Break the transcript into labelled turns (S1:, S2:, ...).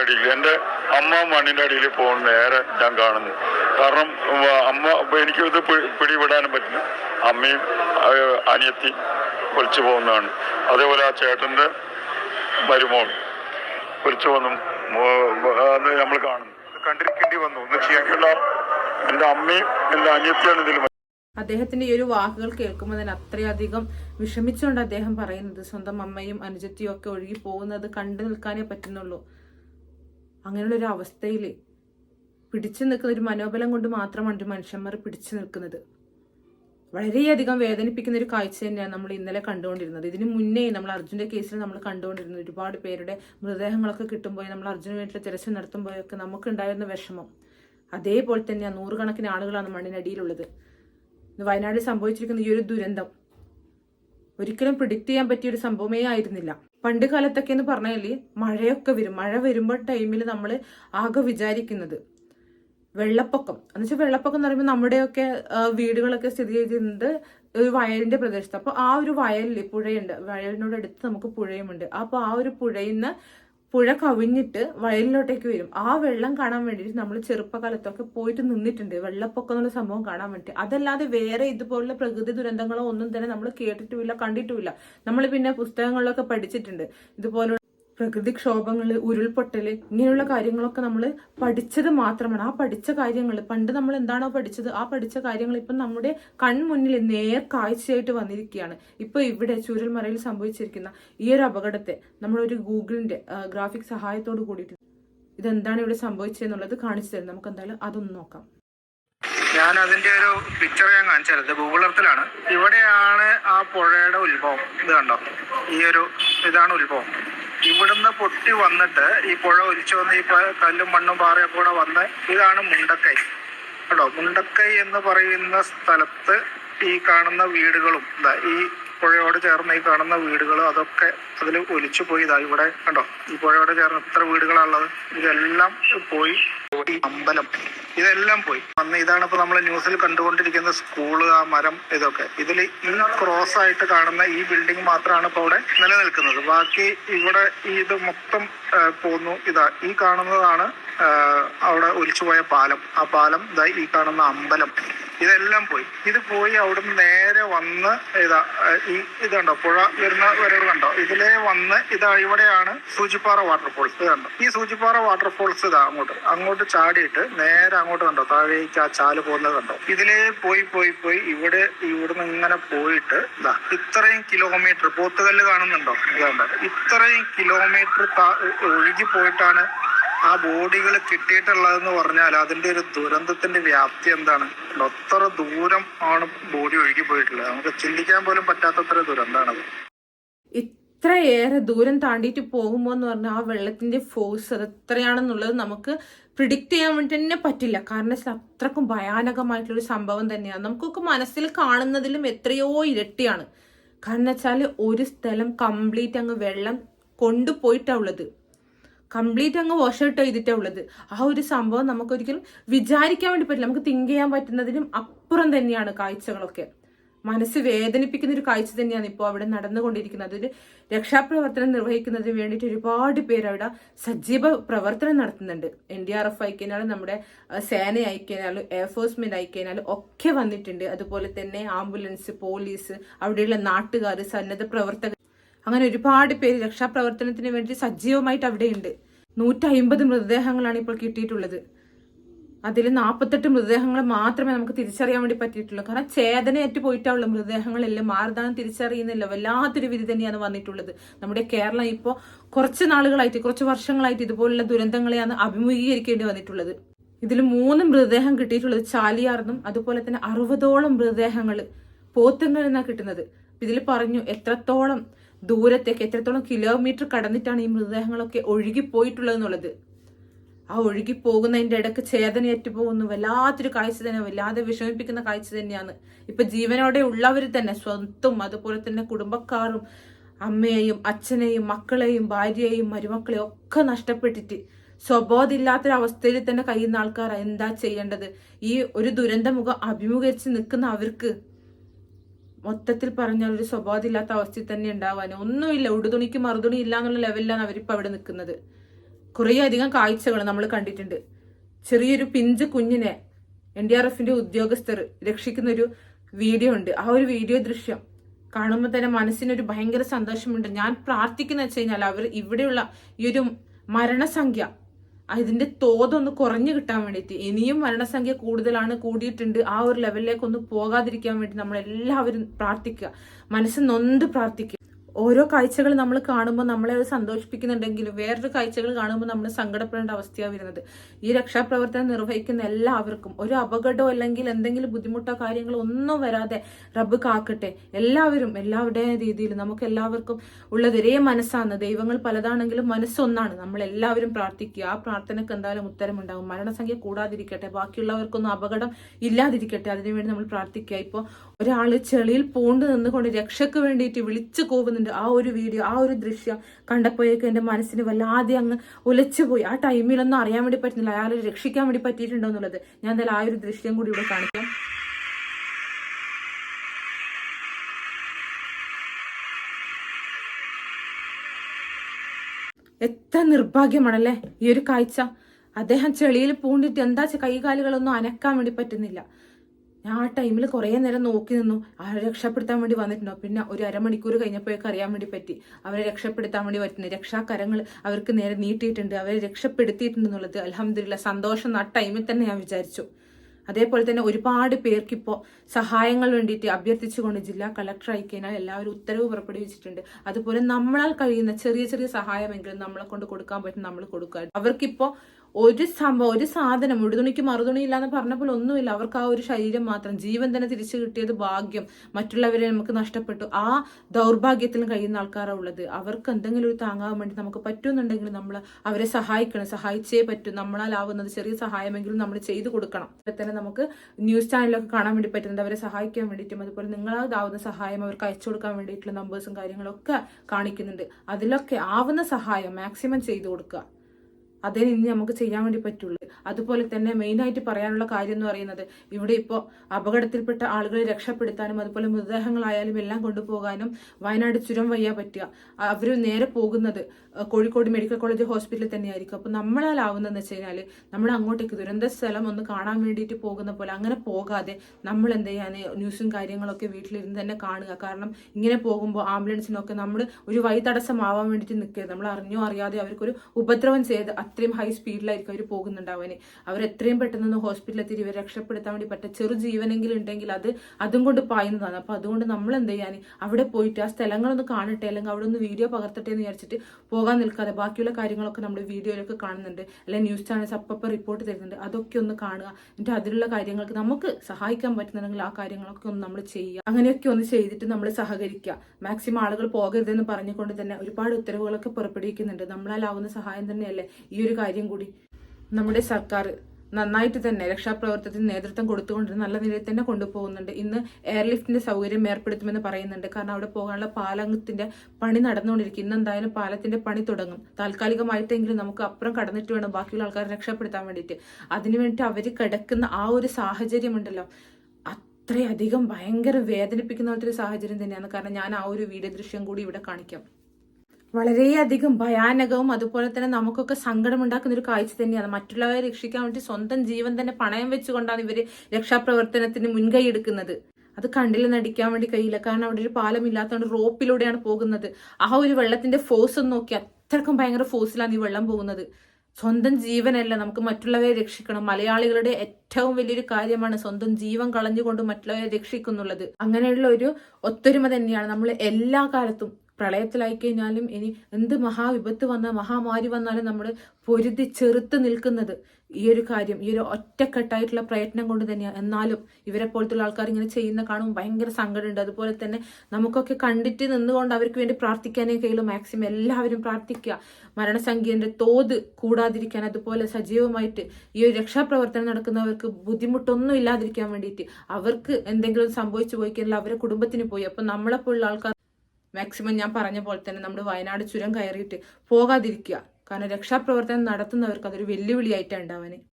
S1: അടിയിൽ എന്റെ അമ്മ മണ്ണിന്റെ അടിയിൽ പോകുന്ന നേരെ ഞാൻ കാണുന്നു. കാരണം അമ്മ ഇപ്പൊ എനിക്ക് ഇത് പി- പിടിപെടാനും പറ്റില്ല. അമ്മയും അനിയത്തി ഒളിച്ചു പോകുന്നതാണ്. അതേപോലെ ആ ചേട്ടന്റെ മരുമോൾ ഒളിച്ചു പോകുന്നു മോ- അത് നമ്മൾ കാണുന്നു.
S2: കണ്ടിരിക്കേണ്ടി വന്നു. ഒന്നും ചെയ്യാൻ
S1: എന്റെ എന്റെ അമ്മയും എന്റെ അനിയത്തിയാണ് ഇതിൽ
S3: അദ്ദേഹത്തിന്റെ ഈ ഒരു വാക്കുകൾ കേൾക്കുമ്പോൾ തന്നെ അത്രയധികം വിഷമിച്ചുകൊണ്ട് അദ്ദേഹം പറയുന്നത് സ്വന്തം അമ്മയും അനുജത്തിയും ഒക്കെ ഒഴുകി പോകുന്നത് കണ്ടു നിൽക്കാനേ പറ്റുന്നുള്ളൂ. അങ്ങനെയുള്ള ഒരു അവസ്ഥയിൽ പിടിച്ചു നിൽക്കുന്ന ഒരു മനോബലം കൊണ്ട് മാത്രമാണ് ഒരു മനുഷ്യന്മാർ പിടിച്ചു നിൽക്കുന്നത്. വളരെയധികം വേദനിപ്പിക്കുന്ന ഒരു കാഴ്ച തന്നെയാണ് നമ്മൾ ഇന്നലെ കണ്ടുകൊണ്ടിരുന്നത്. ഇതിനു മുന്നേ നമ്മൾ അർജുന്റെ കേസിൽ നമ്മൾ കണ്ടുകൊണ്ടിരുന്നത് ഒരുപാട് പേരുടെ മൃതദേഹങ്ങളൊക്കെ കിട്ടുമ്പോൾ നമ്മൾ അർജുന വേണ്ടിയിട്ട് തിരച്ചിൽ നടത്തുമ്പോഴൊക്കെ നമുക്കുണ്ടായിരുന്ന വിഷമം. അതേപോലെ തന്നെയാണ് നൂറുകണക്കിന് ആളുകളാണ് മണ്ണിനടിയിലുള്ളത്. വയനാട് സംഭവിച്ചിരിക്കുന്ന ഈ ഒരു ദുരന്തം ഒരിക്കലും പ്രിഡിക്റ്റ് ചെയ്യാൻ പറ്റിയ ഒരു സംഭവമേ ആയിരുന്നില്ല. പണ്ട് കാലത്തൊക്കെ എന്ന് പറഞ്ഞാൽ മഴയൊക്കെ വരും. മഴ വരുമ്പോൾ ടൈമിൽ നമ്മൾ ആകെ വിചാരിക്കുന്നത് വെള്ളപ്പൊക്കം. എന്ന് വെച്ചാൽ വെള്ളപ്പൊക്കം എന്ന് പറയുമ്പോൾ നമ്മുടെയൊക്കെ വീടുകളൊക്കെ സ്ഥിതി ചെയ്തിരുന്നത് ഒരു വയലിന്റെ പ്രദേശത്ത്. അപ്പോൾ ആ ഒരു വയലിൽ പുഴയുണ്ട്. വയലിനോട് അടുത്ത് നമുക്ക് പുഴയുമുണ്ട്. അപ്പോൾ ആ ഒരു പുഴയിൽ നിന്ന് പുഴ കവിഞ്ഞിട്ട് വയലിലോട്ടേക്ക് വരും. ആ വെള്ളം കാണാൻ വേണ്ടിയിട്ട് നമ്മൾ ചെറുപ്പകാലത്തൊക്കെ പോയിട്ട് നിന്നിട്ടുണ്ട്. വെള്ളപ്പൊക്കം എന്നുള്ള സംഭവം കാണാൻ വേണ്ടി. അതല്ലാതെ വേറെ ഇതുപോലുള്ള പ്രകൃതി ദുരന്തങ്ങളോ ഒന്നും തന്നെ നമ്മൾ കേട്ടിട്ടുമില്ല കണ്ടിട്ടുമില്ല. നമ്മൾ പിന്നെ പുസ്തകങ്ങളിലൊക്കെ പഠിച്ചിട്ടുണ്ട്. ഇതുപോലെ പ്രകൃതിക്ഷോഭങ്ങൾ ഉരുൾപൊട്ടൽ ഇങ്ങനെയുള്ള കാര്യങ്ങളൊക്കെ നമ്മൾ പഠിച്ചത് മാത്രമാണ്. ആ പഠിച്ച കാര്യങ്ങൾ പണ്ട് നമ്മൾ എന്താണോ പഠിച്ചത് ആ പഠിച്ച കാര്യങ്ങൾ ഇപ്പം നമ്മുടെ കൺമുന്നിൽ നേർ കാഴ്ചയായിട്ട് വന്നിരിക്കുകയാണ്. ഇപ്പൊ ഇവിടെ ചൂരൽമറയിൽ സംഭവിച്ചിരിക്കുന്ന ഈ ഒരു അപകടത്തെ നമ്മളൊരു ഗൂഗിളിന്റെ ഗ്രാഫിക് സഹായത്തോട് കൂടിയിട്ട് ഇതെന്താണ് ഇവിടെ സംഭവിച്ചതെന്നുള്ളത് കാണിച്ചു തരും. നമുക്ക് എന്തായാലും അതൊന്ന് നോക്കാം.
S2: ഞാൻ അതിന്റെ ഒരു പിക്ചർ ഞാൻ കാണിച്ചത് ഗൂഗിൾ എർത്തിലാണ് ഇവിടെയാണ് ആ പുഴയുടെ ഉത്ഭവം. ഇത് കണ്ടോ? ഈ ഒരു ഇതാണ് ഉത്ഭവം. ഇവിടുന്ന് പൊട്ടി വന്നിട്ട് ഈ പുഴ ഒലിച്ചു വന്ന് ഈ കല്ലും മണ്ണും പാറയൊക്കെ കൂടെ വന്ന് ഇതാണ് മുണ്ടക്കൈ. കേട്ടോ? മുണ്ടക്കൈ എന്ന് പറയുന്ന സ്ഥലത്ത് ഈ കാണുന്ന വീടുകളും ഈ പുഴയോട് ചേർന്ന് ഈ കാണുന്ന വീടുകളും അതൊക്കെ അതിൽ ഒലിച്ചു പോയി. ഇതാ ഇവിടെ കണ്ടോ? ഈ പുഴയോട് ചേർന്ന് എത്ര വീടുകളാണുള്ളത് ഇതെല്ലാം പോയി ഈ അമ്പലം. ഇതെല്ലാം പോയി. അന്ന് ഇതാണ് ഇപ്പൊ നമ്മൾ ന്യൂസിൽ കണ്ടുകൊണ്ടിരിക്കുന്ന സ്കൂൾ ആ മരം ഇതൊക്കെ. ഇതിൽ ഈ ക്രോസ് ആയിട്ട് കാണുന്ന ഈ ബിൽഡിംഗ് മാത്രമാണ് ഇപ്പൊ അവിടെ നിലനിൽക്കുന്നത്. ബാക്കി ഇവിടെ ഇത് മൊത്തം പോന്നു. ഇതാ ഈ കാണുന്നതാണ് അവിടെ ഒലിച്ചുപോയ പാലം. ആ പാലം ഇതാ ഈ കാണുന്ന അമ്പലം. ഇതെല്ലാം പോയി. ഇത് പോയി അവിടുന്ന് നേരെ വന്ന് ഇതാ ഈ ഇത് കണ്ടോ പുഴ വരുന്ന വരവ് കണ്ടോ? ഇതിലേ വന്ന് ഇതാ ഇവിടെയാണ് സൂചിപ്പാറ വാട്ടർഫോൾസ് കണ്ടോ? ഈ സൂചിപ്പാറ വാട്ടർഫോൾസ് ഇതാ അങ്ങോട്ട്. അങ്ങോട്ട് ചാടിയിട്ട് നേരെ അങ്ങോട്ട് കണ്ടോ? താഴേക്ക് ആ ചാൽ പോകുന്നത് കണ്ടോ? ഇതിലേ പോയി പോയി പോയി ഇവിടെ ഇവിടുന്ന് ഇങ്ങനെ പോയിട്ട് ഇതാ ഇത്രയും കിലോമീറ്റർ പോത്തുകല്ല് കാണുന്നുണ്ടോ? ഇത്രയും കിലോമീറ്റർ ഒഴുകി പോയിട്ടാണ് ആ ബോഡികൾ കിട്ടിയിട്ടുള്ളതെന്ന് പറഞ്ഞാൽ അതിന്റെ ഒരു ദുരന്തത്തിന്റെ വ്യാപ്തി എന്താണ്? എത്ര ദൂരം ആണ് ബോഡി ഒഴുകി പോയിട്ടുള്ളത്. നമുക്ക് ചിന്തിക്കാൻ പോലും പറ്റാത്തത്ര ദുരന്തമാണത്
S3: ഇത്രയേറെ ദൂരം താണ്ടിയിട്ട് പോകുമ്പോൾ എന്ന് പറഞ്ഞാൽ ആ വെള്ളത്തിന്റെ ഫോഴ്സ് അത് എത്രയാണെന്നുള്ളത് നമുക്ക് പ്രിഡിക്റ്റ് ചെയ്യാൻ വേണ്ടി തന്നെ പറ്റില്ല. കാരണം വെച്ചാൽ അത്രക്കും ഭയാനകമായിട്ടുള്ളൊരു സംഭവം തന്നെയാണ്. നമുക്കൊക്കെ മനസ്സിൽ കാണുന്നതിലും എത്രയോ ഇരട്ടിയാണ്. കാരണം വെച്ചാൽ ഒരു സ്ഥലം കംപ്ലീറ്റ് അങ്ങ് വെള്ളം കൊണ്ടുപോയിട്ടുള്ളത് കംപ്ലീറ്റ് അങ്ങ് വാഷ് ഔട്ട് ചെയ്തിട്ടാ ഉള്ളത്. ആ ഒരു സംഭവം നമുക്കൊരിക്കലും വിചാരിക്കാൻ വേണ്ടി പറ്റില്ല. നമുക്ക് തിങ്ക് ചെയ്യാൻ പറ്റുന്നതിനും അപ്പുറം തന്നെയാണ് കാഴ്ചകളൊക്കെ. മനസ്സ് വേദനിപ്പിക്കുന്ന ഒരു കാഴ്ച തന്നെയാണ് ഇപ്പോൾ അവിടെ നടന്നുകൊണ്ടിരിക്കുന്നത്. ഒരു രക്ഷാപ്രവർത്തനം നിർവഹിക്കുന്നതിന് വേണ്ടിയിട്ട് ഒരുപാട് പേര് അവിടെ സജീവ പ്രവർത്തനം നടത്തുന്നുണ്ട്. എൻ ഡി ആർ എഫ് അയക്കാനാലും നമ്മുടെ സേന അയക്കാനാലും എയർഫോഴ്സ്മെന്റ് അയക്കാനാലും ഒക്കെ വന്നിട്ടുണ്ട്. അതുപോലെ തന്നെ ആംബുലൻസ് പോലീസ് അവിടെയുള്ള നാട്ടുകാർ സന്നദ്ധ പ്രവർത്തകർ. അങ്ങനെ ഒരുപാട് പേര് രക്ഷാപ്രവർത്തനത്തിന് വേണ്ടി സജീവമായിട്ട് അവിടെയുണ്ട്. നൂറ്റി അമ്പത് മൃതദേഹങ്ങളാണ് ഇപ്പോൾ കിട്ടിയിട്ടുള്ളത്. അതിൽ നാൽപ്പത്തെട്ട് മൃതദേഹങ്ങൾ മാത്രമേ നമുക്ക് തിരിച്ചറിയാൻ വേണ്ടി പറ്റിയിട്ടുള്ളൂ. കാരണം ചേതനയേറ്റ് പോയിട്ടുള്ള മൃതദേഹങ്ങളെല്ലാം. മാറുതാനം തിരിച്ചറിയുന്നില്ല. വല്ലാത്തൊരു വിധി തന്നെയാണ് വന്നിട്ടുള്ളത്. നമ്മുടെ കേരളം ഇപ്പോൾ കുറച്ച് നാളുകളായിട്ട് കുറച്ച് വർഷങ്ങളായിട്ട് ഇതുപോലുള്ള ദുരന്തങ്ങളെയാണ് അഭിമുഖീകരിക്കേണ്ടി വന്നിട്ടുള്ളത്. ഇതിൽ മൂന്ന് മൃതദേഹം കിട്ടിയിട്ടുള്ളത് ചാലിയാർന്നും അതുപോലെ തന്നെ അറുപതോളം മൃതദേഹങ്ങൾ പോത്തങ്ങളിൽ നിന്നാണ് കിട്ടുന്നത്. ഇതിൽ പറഞ്ഞു എത്രത്തോളം ദൂരത്തേക്ക് എത്രത്തോളം കിലോമീറ്റർ കടന്നിട്ടാണ് ഈ മൃതദേഹങ്ങളൊക്കെ ഒഴുകി പോയിട്ടുള്ളത് എന്നുള്ളത് ആ ഒഴുകി പോകുന്നതിന്റെ ഇടയ്ക്ക് ചേതനയേറ്റ് പോകുന്നു. വല്ലാത്തൊരു കാഴ്ച തന്നെ വല്ലാതെ വിഷമിപ്പിക്കുന്ന കാഴ്ച തന്നെയാണ്. ഇപ്പൊ ജീവനോടെ ഉള്ളവർ തന്നെ സ്വന്തം അതുപോലെ തന്നെ കുടുംബക്കാരും അമ്മയെയും അച്ഛനെയും മക്കളെയും ഭാര്യയെയും മരുമക്കളെയും ഒക്കെ നഷ്ടപ്പെട്ടിട്ട് സ്വബോധമില്ലാത്തൊരവസ്ഥയിൽ തന്നെ കഴിയുന്ന ആൾക്കാർ എന്താ ചെയ്യേണ്ടത്? ഈ ഒരു ദുരന്തമുഖം അഭിമുഖീകരിച്ച് നിൽക്കുന്ന അവർക്ക് മൊത്തത്തിൽ പറഞ്ഞാൽ ഒരു സ്വബോധില്ലാത്ത അവസ്ഥയിൽ തന്നെ ഉണ്ടാവാൻ. ഒന്നുമില്ല. ഉടുതുണിക്ക് മറുതുണി ഇല്ല എന്നുള്ള ലെവലിലാണ് അവരിപ്പോൾ അവിടെ നിൽക്കുന്നത്. കുറേ അധികം കാഴ്ചകൾ നമ്മൾ കണ്ടിട്ടുണ്ട്. ചെറിയൊരു പിഞ്ച് കുഞ്ഞിനെ എൻ ഡി ആർ എഫിന്റെ ഉദ്യോഗസ്ഥർ രക്ഷിക്കുന്ന ഒരു വീഡിയോ ഉണ്ട്. ആ ഒരു വീഡിയോ ദൃശ്യം കാണുമ്പോൾ തന്നെ മനസ്സിനൊരു ഭയങ്കര സന്തോഷമുണ്ട്. ഞാൻ പ്രാർത്ഥിക്കുന്ന വെച്ച് കഴിഞ്ഞാൽ അവർ ഇവിടെയുള്ള ഈ ഒരു മരണസംഖ്യ അതിന്റെ തോതൊന്ന് കുറഞ്ഞു കിട്ടാൻ വേണ്ടിയിട്ട് ഇനിയും മരണസംഖ്യ കൂടുതലാണ് കൂടിയിട്ടുണ്ട്. ആ ഒരു ലെവലിലേക്ക് ഒന്ന് പോകാതിരിക്കാൻ വേണ്ടി നമ്മൾ എല്ലാവരും പ്രാർത്ഥിക്കുക. മനസ്സ് നൊന്ത് പ്രാർത്ഥിക്കുക. ഓരോ കാഴ്ചകൾ നമ്മൾ കാണുമ്പോൾ നമ്മളെ അത് സന്തോഷിപ്പിക്കുന്നുണ്ടെങ്കിലും വേറൊരു കാഴ്ചകൾ കാണുമ്പോൾ നമ്മൾ സങ്കടപ്പെടേണ്ട അവസ്ഥയാണ് വരുന്നത്. ഈ രക്ഷാപ്രവർത്തനം നിർവഹിക്കുന്ന എല്ലാവർക്കും ഒരു അപകടമോ അല്ലെങ്കിൽ എന്തെങ്കിലും ബുദ്ധിമുട്ടോ കാര്യങ്ങളോ ഒന്നും വരാതെ റബ്ബ് കാക്കട്ടെ. എല്ലാവരും എല്ലാവരുടെ രീതിയിൽ നമുക്ക് എല്ലാവർക്കും ഉള്ളത് ഒരേ മനസ്സാണ്. ദൈവങ്ങൾ പലതാണെങ്കിലും മനസ്സൊന്നാണ്. നമ്മൾ എല്ലാവരും പ്രാർത്ഥിക്കുക. ആ പ്രാർത്ഥനയ്ക്ക് എന്തായാലും ഉത്തരമുണ്ടാകും. മരണസംഖ്യ കൂടാതിരിക്കട്ടെ. ബാക്കിയുള്ളവർക്കൊന്നും അപകടം ഇല്ലാതിരിക്കട്ടെ. അതിനുവേണ്ടി നമ്മൾ പ്രാർത്ഥിക്കുക. ഇപ്പോൾ ഒരാൾ ചെളിയിൽ പൂണ്ട് നിന്നുകൊണ്ട് രക്ഷയ്ക്ക് വേണ്ടിയിട്ട് വിളിച്ചു കൂവുന്നുണ്ട്. ആ ഒരു വീഡിയോ ആ ഒരു ദൃശ്യം കണ്ടപ്പോഴേക്കും എന്റെ മനസ്സിന് വല്ലാതെ അങ്ങ് ഉലച്ചുപോയി. ആ ടൈമിലൊന്നും അറിയാൻ വേണ്ടി പറ്റുന്നില്ല. അയാളെ രക്ഷിക്കാൻ വേണ്ടി പറ്റിയിട്ടുണ്ടോ എന്നുള്ളത്. ഞാൻ എന്തായാലും ആ ഒരു ദൃശ്യം കൂടി ഇവിടെ കാണിക്കാം. എത്ര നിർഭാഗ്യമാണല്ലേ ഈ ഒരു കാഴ്ച. അദ്ദേഹം ചെളിയിൽ പൂണ്ടിട്ട് എന്താ കൈകാലുകളൊന്നും അനക്കാൻ വേണ്ടി പറ്റുന്നില്ല. ഞാൻ ആ ടൈമിൽ കുറേ നേരം നോക്കി നിന്നു. അവരെ രക്ഷപ്പെടുത്താൻ വേണ്ടി വന്നിട്ടുണ്ടോ? പിന്നെ ഒരു അരമണിക്കൂർ കഴിഞ്ഞപ്പോഴേക്ക് അറിയാൻ വേണ്ടി പറ്റി. അവരെ രക്ഷപ്പെടുത്താൻ വേണ്ടി പറ്റുന്നത് രക്ഷാകരങ്ങൾ അവർക്ക് നേരെ നീട്ടിയിട്ടുണ്ട്. അവരെ രക്ഷപ്പെടുത്തിയിട്ടുണ്ടെന്നുള്ളത് അലഹമില്ല സന്തോഷം ആ ടൈമിൽ തന്നെ ഞാൻ വിചാരിച്ചു. അതേപോലെ തന്നെ ഒരുപാട് പേർക്ക് ഇപ്പോൾ സഹായങ്ങൾ വേണ്ടിയിട്ട് അഭ്യർത്ഥിച്ചുകൊണ്ട് ജില്ലാ കളക്ടർ അയക്കഴിഞ്ഞാൽ എല്ലാവരും ഉത്തരവ് പുറപ്പെടുവിച്ചിട്ടുണ്ട്. അതുപോലെ നമ്മളാൽ കഴിയുന്ന ചെറിയ ചെറിയ സഹായമെങ്കിലും നമ്മളെ കൊണ്ട് കൊടുക്കാൻ പറ്റും നമ്മൾ കൊടുക്കുക അവർക്കിപ്പോൾ ഒരു സംഭവം ഒരു സാധനം ഉടുതുണിക്ക് മറുതുണി ഇല്ലാന്ന് പറഞ്ഞപ്പോൾ ഒന്നുമില്ല. അവർക്ക് ആ ഒരു ശരീരം മാത്രം ജീവൻ തന്നെ തിരിച്ചു കിട്ടിയത് ഭാഗ്യം. മറ്റുള്ളവരെ നമുക്ക് നഷ്ടപ്പെട്ടു. ആ ദൗർഭാഗ്യത്തിലും കഴിയുന്ന ആൾക്കാരാണ് ഉള്ളത്. അവർക്ക് എന്തെങ്കിലും ഒരു താങ്ങാൻ വേണ്ടി നമുക്ക് പറ്റുന്നുണ്ടെങ്കിൽ നമ്മൾ അവരെ സഹായിക്കണം. സഹായിച്ചേ പറ്റൂ. നമ്മളാലാവുന്നത് ചെറിയ സഹായമെങ്കിലും നമ്മൾ ചെയ്തു കൊടുക്കണം. തന്നെ നമുക്ക് ന്യൂസ് ചാനലൊക്കെ കാണാൻ വേണ്ടി പറ്റുന്നുണ്ട് അവരെ സഹായിക്കാൻ വേണ്ടിയിട്ടും അതുപോലെ നിങ്ങളാതാവുന്ന സഹായം അവർക്ക് അയച്ചു കൊടുക്കാൻ വേണ്ടിയിട്ടുള്ള നമ്പേഴ്സും കാര്യങ്ങളൊക്കെ കാണിക്കുന്നുണ്ട്. അതിലൊക്കെ ആവുന്ന സഹായം മാക്സിമം ചെയ്തു കൊടുക്കുക. അതേ ഇനി നമുക്ക് ചെയ്യാൻ വേണ്ടി പറ്റുള്ളൂ. അതുപോലെ തന്നെ മെയിനായിട്ട് പറയാനുള്ള കാര്യം എന്ന് പറയുന്നത് ഇവിടെ ഇപ്പോൾ അപകടത്തിൽപ്പെട്ട ആളുകളെ രക്ഷപ്പെടുത്താനും അതുപോലെ മൃതദേഹങ്ങളായാലും എല്ലാം കൊണ്ടുപോകാനും വയനാട് ചുരം വയ്യാ പറ്റുക. അവർ നേരെ പോകുന്നത് കോഴിക്കോട് മെഡിക്കൽ കോളേജ് ഹോസ്പിറ്റലിൽ തന്നെയായിരിക്കും. അപ്പോൾ നമ്മളാലാവുന്നതെന്ന് വെച്ച് കഴിഞ്ഞാൽ നമ്മൾ അങ്ങോട്ടേക്ക് ദുരന്ത സ്ഥലം ഒന്ന് കാണാൻ വേണ്ടിയിട്ട് പോകുന്ന പോലെ അങ്ങനെ പോകാതെ നമ്മൾ എന്ത് ചെയ്യാൻ ന്യൂസും കാര്യങ്ങളൊക്കെ വീട്ടിലിരുന്ന് തന്നെ കാണുക. കാരണം ഇങ്ങനെ പോകുമ്പോൾ ആംബുലൻസിനൊക്കെ നമ്മൾ ഒരു വഴി തടസ്സമാവാൻ വേണ്ടിയിട്ട് നിൽക്കരുത് നമ്മൾ അറിഞ്ഞോ അറിയാതെ അവർക്കൊരു ഉപദ്രവം ചെയ്ത് അത്രയും ഹൈ സ്പീഡിലായിരിക്കും അവർ പോകുന്നുണ്ടാവാന്. അവർ എത്രയും പെട്ടെന്ന് ഹോസ്പിറ്റലിൽ എത്തി ഇവരെ രക്ഷപ്പെടുത്താൻ വേണ്ടി പറ്റ ചെറു ജീവനെങ്കിലും ഉണ്ടെങ്കിൽ അത് അതും കൊണ്ട് പായുന്നതാണ്. അപ്പൊ അതുകൊണ്ട് നമ്മൾ എന്ത് ചെയ്യാൻ അവിടെ പോയിട്ട് ആ സ്ഥലങ്ങളൊന്ന് കാണട്ടെ അല്ലെങ്കിൽ അവിടെ ഒന്ന് വീഡിയോ പകർത്തട്ടെ എന്ന് വിചാരിച്ചിട്ട് പോകാൻ നിൽക്കാതെ ബാക്കിയുള്ള കാര്യങ്ങളൊക്കെ നമ്മൾ വീഡിയോയിലൊക്കെ കാണുന്നുണ്ട്. അല്ലെങ്കിൽ ന്യൂസ് ചാനൽസ് അപ്പപ്പോൾ റിപ്പോർട്ട് തരുന്നുണ്ട്. അതൊക്കെ ഒന്ന് കാണുക. എന്നിട്ട് അതിലുള്ള കാര്യങ്ങൾക്ക് നമുക്ക് സഹായിക്കാൻ പറ്റുന്നുണ്ടെങ്കിൽ ആ കാര്യങ്ങളൊക്കെ ഒന്ന് നമ്മൾ ചെയ്യുക. അങ്ങനെയൊക്കെ ഒന്ന് ചെയ്തിട്ട് നമ്മൾ സഹകരിക്കുക. മാക്സിമം ആളുകൾ പോകരുതെന്ന് പറഞ്ഞുകൊണ്ട് തന്നെ ഒരുപാട് ഉത്തരവുകളൊക്കെ പുറപ്പെടുവിക്കുന്നുണ്ട്. നമ്മളാലാവുന്ന സഹായം തന്നെയല്ലേ? ഈ ഒരു കാര്യം കൂടി. നമ്മുടെ സർക്കാർ നന്നായിട്ട് തന്നെ രക്ഷാപ്രവർത്തനത്തിന് നേതൃത്വം കൊടുത്തുകൊണ്ട് നല്ല നിലയിൽ തന്നെ കൊണ്ടുപോകുന്നുണ്ട്. ഇന്ന് എയർലിഫ്റ്റിന്റെ സൗകര്യം ഏർപ്പെടുത്തുമെന്ന് പറയുന്നുണ്ട്. കാരണം അവിടെ പോകാനുള്ള പാലത്തിന്റെ പണി നടന്നുകൊണ്ടിരിക്കും ഇന്ന് എന്തായാലും പാലത്തിന്റെ പണി തുടങ്ങും. താൽക്കാലികമായിട്ടെങ്കിലും നമുക്ക് അപ്പുറം കടന്നിട്ട് വേണം ബാക്കിയുള്ള ആൾക്കാരെ രക്ഷപ്പെടുത്താൻ വേണ്ടിയിട്ട്. അതിനുവേണ്ടി അവർ കിടക്കുന്ന ആ ഒരു സാഹചര്യമുണ്ടല്ലോ. അത്രയധികം ഭയങ്കര വേദനിപ്പിക്കുന്ന ഒരു സാഹചര്യം തന്നെയാണ്. കാരണം ഞാൻ ആ ഒരു വീഡിയോ ദൃശ്യം കൂടി ഇവിടെ കാണിക്കാം. വളരെയധികം ഭയാനകവും അതുപോലെ തന്നെ നമുക്കൊക്കെ സങ്കടമുണ്ടാക്കുന്ന ഒരു കാഴ്ച തന്നെയാണ്. മറ്റുള്ളവരെ രക്ഷിക്കാൻ വേണ്ടി സ്വന്തം ജീവൻ തന്നെ പണയം വെച്ചുകൊണ്ടാണ് ഇവർ രക്ഷാപ്രവർത്തനത്തിന് മുൻകൈ എടുക്കുന്നത്. അത് കണ്ടില്ല നടിക്കാൻ വേണ്ടി കഴിയില്ല കാരണം അവിടെ ഒരു പാലം ഇല്ലാത്തതുകൊണ്ട് റോപ്പിലൂടെയാണ് പോകുന്നത്. ആ ഒരു വെള്ളത്തിന്റെ ഫോഴ്സ് ഒന്ന് നോക്കി അത്രക്കും ഭയങ്കര ഫോഴ്സിലാണ് ഈ വെള്ളം പോകുന്നത്. സ്വന്തം ജീവനല്ല നമുക്ക് മറ്റുള്ളവരെ രക്ഷിക്കണം. മലയാളികളുടെ ഏറ്റവും വലിയൊരു കാര്യമാണ് സ്വന്തം ജീവൻ കളഞ്ഞുകൊണ്ട് മറ്റുള്ളവരെ രക്ഷിക്കുന്നുള്ളത്. അങ്ങനെയുള്ള ഒരു ഒത്തൊരുമ തന്നെയാണ്. നമ്മൾ എല്ലാ കാലത്തും പ്രളയത്തിലായി കഴിഞ്ഞാലും ഇനി എന്ത് മഹാവിപത്ത് വന്ന മഹാമാരി വന്നാലും നമ്മൾ പൊരുതി ചെറുത്ത് നിൽക്കുന്നത് ഈ ഒരു കാര്യം ഈ ഒരു ഒറ്റക്കെട്ടായിട്ടുള്ള പ്രയത്നം കൊണ്ട് തന്നെയാണ്. എന്നാലും ഇവരെ പോലത്തുള്ള ആൾക്കാർ ഇങ്ങനെ ചെയ്യുന്ന കാണുമ്പോൾ ഭയങ്കര സങ്കടമുണ്ട്. അതുപോലെ തന്നെ നമുക്കൊക്കെ കണ്ടിട്ട് നിന്നുകൊണ്ട് അവർക്ക് വേണ്ടി പ്രാർത്ഥിക്കാനേ കഴിയുള്ളൂ. മാക്സിമം എല്ലാവരും പ്രാർത്ഥിക്കുക. മരണസംഖ്യന്റെ തോത് കൂടാതിരിക്കാൻ അതുപോലെ സജീവമായിട്ട് ഈ ഒരു രക്ഷാപ്രവർത്തനം നടക്കുന്നവർക്ക് ബുദ്ധിമുട്ടൊന്നും ഇല്ലാതിരിക്കാൻ വേണ്ടിയിട്ട് അവർക്ക് എന്തെങ്കിലും സംഭവിച്ചു പോയി കഴിഞ്ഞാൽ അവരെ കുടുംബത്തിന് പോയി. അപ്പൊ നമ്മളെപ്പോലുള്ള ആൾക്കാർ മാക്സിമം ഞാൻ പറഞ്ഞ പോലെ തന്നെ നമ്മൾ വയനാട് ചുരം കയറിയിട്ട് പോകാതിരിക്കുക. കാരണം രക്ഷാപ്രവർത്തനം നടത്തുന്നവർക്ക് അതൊരു വെല്ലുവിളിയായിട്ടാണ് ഉണ്ടാവാന്.